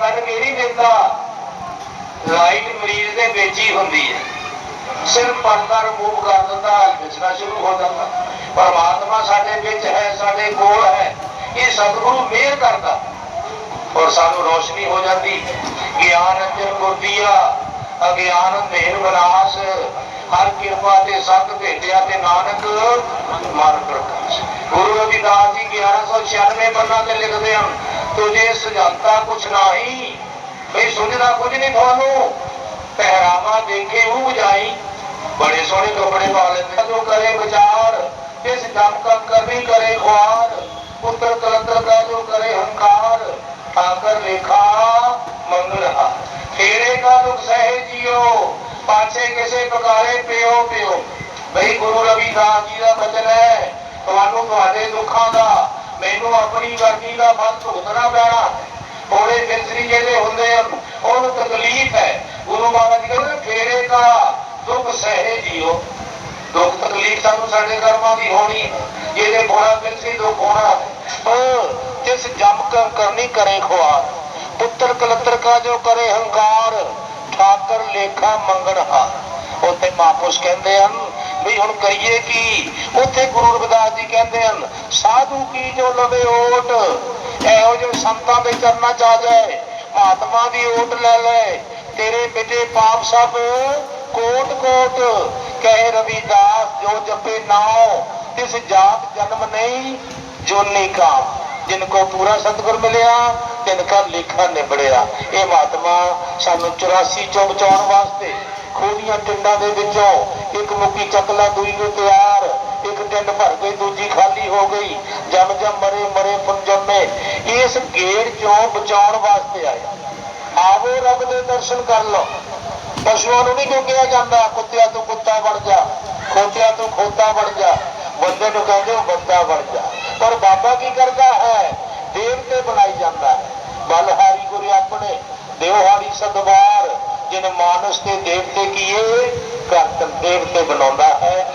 ਕੱਢ ਕੇ ਦਿੰਦਾ। ਲਾਈਟ ਮਰੀਜ਼ ਦੇ ਵਿੱਚ ਹੀ ਹੁੰਦੀ ਹੈ। ਸਿਰਫ ਪਰਦਾ ਰਿਮੂਵ ਕਰ ਦਿੰਦਾ ਵਿਚਣਾ ਸ਼ੁਰੂ ਹੋ ਜਾਂਦਾ। ਪਰਮਾਤਮਾ ਸਾਡੇ ਵਿੱਚ ਹੈ, ਸਾਡੇ ਕੋਲ ਹੈ। ਇਹ ਸਤਿਗੁਰੂ ਮਿਹਰ ਕਰਦਾ। ਔਰ ਸਾਨੂੰ ਰੋਸ਼ਨੀ ਹੋ ਜਾਂਦੀ। ਗਿਆਨ ਅੰਜਨ ਗੁਰਦੀਆ, ਅਗਿਆਨ ਅੰਧੇਰ ਵਿਨਾਸ਼। ਹਰ ਕਿਰਪਾ ਤੇ ਸੰਤ ਭੇਟਿਆ ਤੇ ਨਾਨਕ ਮਨ ਪ੍ਰਕਾਸ਼ ਗੁਰੂ ਰਵਿਦਾਸ ਜੀ 1196 ਪੰਨਾ ਤੇ ਲਿਖਦੇ ਹਨ ਤੁਝੇ ਸੁਝਾਤਾ ਕੁਛ ਨਹੀਂ ਬਈ ਸੁਝਦਾ ਕੁਝ ਨਹੀਂ ਤੁਹਾਨੂੰ ਪਹਿਰਾਵਾ ਦੇਖੇ ਉਹ ਬੁਝਾਈ ਬੜੇ ਸੋਹਣੇ ਕੱਪੜੇ ਪਾ ਲੈਂਦੇ ਜੋ ਕਰੇ ਵਿਚਾਰ ਇਸ ਜਮ ਕਾ ਕਰਨੀ ਕਰੇ ਖੁਆਰ ਪੁੱਤਰ ਕਲੰਦਰ ਦਾ ਜੋ ਕਰੇ ਹੰਕਾਰ ਆਕਰ ਲੇਖਾ ਮੰਗਲਹਾ ਫੇਰੇ ਕਾ ਦੁਖ ਸਹਿ ਜਿਓ ਪਾਛੇ ਕਿਸੇ ਪ੍ਰਕਾਰੇ ਪਿਓ ਪਿਓ ਬਈ ਗੁਰੂ ਰਵਿਦਾਸ ਜੀ ਦਾ ਬਚਨ ਹੈ ਤੁਹਾਨੂੰ ਤੁਹਾਡੇ ਦੁੱਖਾਂ ਦਾ ਮੈਨੂੰ ਆਪਣੀ ਵਰਗੀ ਦਾ ਫਲ ਭੁਗਤਣਾ ਪੈਣਾ। ਥੋੜੇ ਮਿਸਰੀ ਜਿਹੜੇ ਹੁੰਦੇ ਹਨ ਉਹਨੂੰ ਤਕਲੀਫ ਹੈ? ਗੁਰੂ ਮਹਾਰਾਜ ਕਹਿੰਦੇ ਫੇਰੇ ਕਾ ਦੁੱਖ ਸਹਿ ਜਿਓ। ਦੁੱਖ ਤਕਲੀਫ ਸਾਨੂੰ ਸਾਡੇ ਕਰਮਾਂ ਦੀ ਹੋਣੀ ਜਿਹਦੇ ਬੋੜਾ ਮਿਲਸੀ ਦੁੱਖ ਹੋਣਾ ਹੈ। ਜਿਸ ਜਮ ਕਰ, ਕਰਨੀ ਕਰੇ ਖੁਆਰ। ਪੁੱਤਰ ਕਲਤਰ ਕਾ ਜੋ ਕਰੇ ਹੰਕਾਰ, ਠਾਕਰ ਲੇਖਾ ਮੰਗਣ ਹਾਰ। ਉੱਥੇ ਮਹਾਂਪੁਰਸ਼ ਕਹਿੰਦੇ ਹਨ ਵੀ ਹੁਣ ਕਰੀਏ ਕੀ? ਉੱਥੇ ਗੁਰੂ ਰਵਿਦਾਸ ਜੀ ਕਹਿੰਦੇ ਹਨ, ਸਾਧੂ ਕੀ ਜੋ ਲਵੇ ਓਟ, ਇਹੋ ਜਿਹੇ ਸੰਤਾਂ ਦੇ ਚਰਨਾਂ ਚ ਆ ਜਾਏ, ਮਹਾਤਮਾ ਦੀ ਓਟ ਲੈ ਲੈ, ਤੇਰੇ ਮਿਟੇ ਪਾਪ ਸਭ ਕੋਟ ਕੋਟ, ਕਹੇ ਰਵਿਦਾਸ, ਜੋ ਜਪੇ ਨਾਉ ਤਿਸ ਜਾਤ ਜਨਮ ਨਹੀਂ ਜੋਨੀ ਕਾ ਜਿਨ ਕੋ ਪੂਰਾ ਸਤਿਗੁਰ ਮਿਲਿਆ, ਤਿਨ ਕਾ ਲੇਖਾ ਨਿਬੜਿਆ। ਇਹ ਮਹਾਤਮਾ ਸਾਨੂੰ 84 ਚੋਂ ਬਚਾਉਣ ਵਾਸਤੇ ਖੋਦੀਆਂ ਟਿੰਡਾਂ ਦੇ ਵਿੱਚੋਂ ਇੱਕ ਮੁੱਕੀ ਚੱਕਲਾ ਦੂਈ ਨੂੰ ਤਿਆਰ, ਇੱਕ ਟਿੰਡ ਭਰ ਗਈ, ਦੂਜੀ ਖਾਲੀ ਹੋ ਗਈ। ਜਮ ਜਮ ਮਰੇ ਮਰੇ ਪੁੰਜਮੇ ਇਸ ਗੇੜ ਚੋਂ ਬਚਾਉਣ ਵਾਸਤੇ ਆਇਆ ਆਵੋ ਰੱਬ ਦੇ ਦਰਸ਼ਨ ਕਰ ਲਓ। ਪਸ਼ੂਆਂ ਨੂੰ ਨਹੀਂ ਕਿਉਂ ਕਿਹਾ ਜਾਂਦਾ, ਕੁੱਤਿਆਂ ਤੋਂ ਕੁੱਤਾ ਬਣ ਜਾ, ਖੋਤਿਆਂ ਤੋਂ ਖੋਤਾ ਬਣ ਜਾ। ਬੰਦੇ ਨੂੰ ਕਹਿੰਦੇ ਉਹ ਬੰਦਾ ਬਣ ਜਾ। ਪਰ ਬਾਬਾ ਕੀ ਕਰਦਾ ਹੈ? ਦੇਵਤੇ ਬਣਾਈ ਜਾਂਦਾ ਹੈ। ਬਲਹਾਰੀ ਗੁਰੇ ਆਪਣੇ ਦੇਵਹਾਰੀ ਸਦਵਾਰ, ਜਿਨ ਮਾਨਸ ਤੇ ਦੇਵਤੇ ਕੀਏ, ਕਰਤਨ ਦੇਵਤੇ ਬਣਾਉਂਦਾ ਹੈ।